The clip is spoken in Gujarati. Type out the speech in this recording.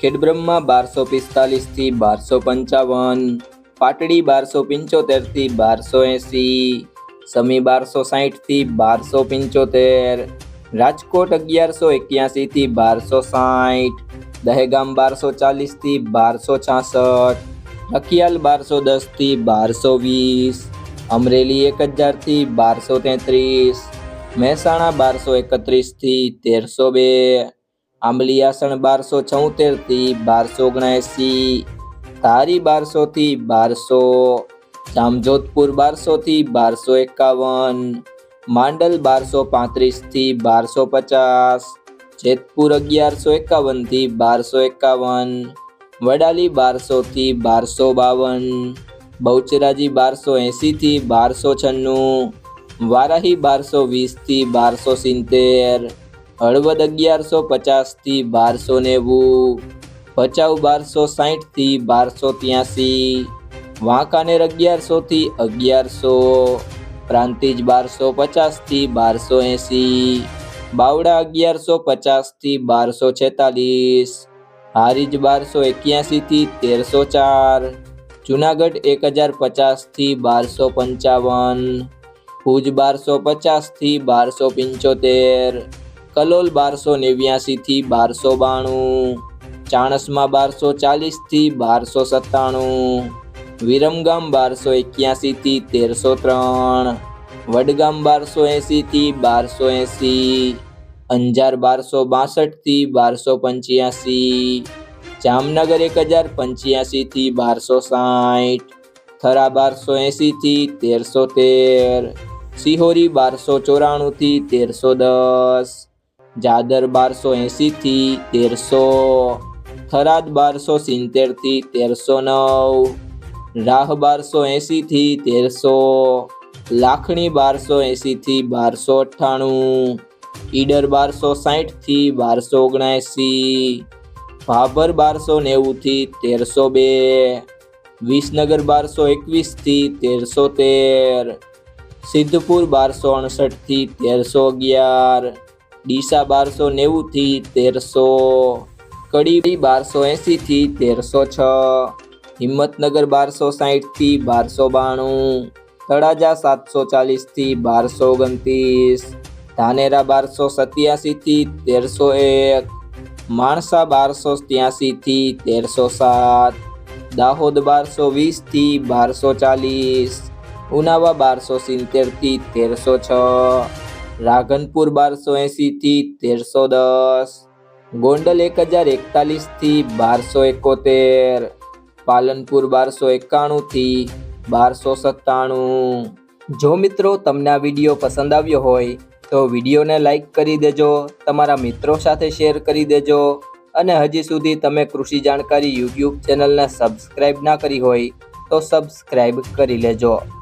ખેડબ્રહ્મા બારસો પિસ્તાલીસથી બારસો પંચાવન, પાટડી બારસો પંચોતેરથી બારસો એંસી, સમી બારસો સાહીઠથી બારસો પંચોતેર, રાજકોટ અગિયારસો એક્યાસીથી બારસો સાહીઠ, દહેગામ બારસો ચાલીસથી બારસો છાસઠ, રખિયાલ બારસો દસથી બારસો વીસ, અમરેલી એક હજારથી બારસો તેત્રીસ, મહેસાણા બારસો એકત્રીસથી તેરસો બે આંબલિયાસણ બારસો છોતેરથી બારસો ઓગણએંસી ધારી બારસો થી બારસો, જામજોધપુર બારસો થી બારસો એકાવન, માંડલ બારસો પાંત્રીસથી બારસો પચાસ, જેતપુર અગિયારસો એકાવનથી બારસો એકાવન, વડાલી બારસો થી બારસો બાવન, બહુચરાજી બારસો એંસી થી બારસો છન્નું, વારાહી બારસો વીસથી બારસો સિત્તેર હળવદ અગિયારસો પચાસથી બારસો નેવું, ભચાઉ બારસો સાહીઠથી બારસો ત્યાસી, વાંકાનેર અગિયારસોથી અગિયારસો, પ્રાંતિજ બારસો પચાસથી બારસો એંસી, બાવડા અગિયારસો પચાસથી બારસો છેતાલીસ, હારીજ બારસો એક્યાસીથી તેરસો ચાર, જુનાગઢ એક હજાર પચાસથી બારસો પંચાવન, ભુજ બારસો પચાસથી બારસો પંચોતેર કલોલ બારસો નેવ્યાસી થી બારસો બાણું. ચાણસમાં બારસો ચાલીસથી બારસો સત્તાણું. વિરમગામ બારસો એક્યાસી થી તેરસો ત્રણ. વડગામ બારસો એંસીથી બારસો એંસી. અંજાર બારસો બાસઠથી બારસો પંચ્યાસી. જામનગર એક હજાર પંચ્યાસી થી બારસો સાઠ. થરા બારસો એંસીથી તેરસો તેર. સિહોરી બારસો ચોરાણું થી તેરસો દસ. જાદર બારસો એંસીથી તેરસો, થરાદ બારસો સિત્તેરથી તેરસો નવ, રાહ બારસો એંસીથી તેરસો, લાખણી બારસો એંસીથી બારસો અઠ્ઠાણું, ઈડર બારસો સાહીઠથી બારસો ઓગણએંસી ભાભર બારસો નેવુંથી તેરસો બે, વિસનગર બારસો એકવીસથી તેરસો તેર, સિદ્ધપુર બારસો અણસઠથી તેરસો અગિયાર ડીસા બારસો નેવું થી તેરસો કડી બારસો એંસીથી તેરસો છ. હિંમતનગર બારસો સાહીઠથી બારસો બાણું. તળાજા સાતસો ચાલીસથી બારસો ઓગણત્રીસ. ધાનેરા બારસો સત્યાસી થી તેરસો એક. માણસા બારસો ત્યાસી થી તેરસો સાત. દાહોદ બારસો વીસથી બારસો ચાલીસ. ઉનાવા બારસો સિત્તેરથી તેરસો છ. રાધનપુર બારસો એંસી થી તેરસો દસ. ગોંડલ એક હજાર એકતાલીસથી બારસો એકોતેર. પાલનપુર બારસો એકાણું થી બારસો સત્તાણું. જો મિત્રો તમને આ વીડિયો પસંદ આવ્યો હોય, તો વિડીયોને લાઈક કરી દેજો, તમારા મિત્રો સાથે શેર કરી દેજો, અને હજી સુધી તમે કૃષિ જાણકારી યુટ્યુબ ચેનલને સબસ્ક્રાઈબ ના કરી હોય, તો સબસ્ક્રાઈબ કરી લેજો.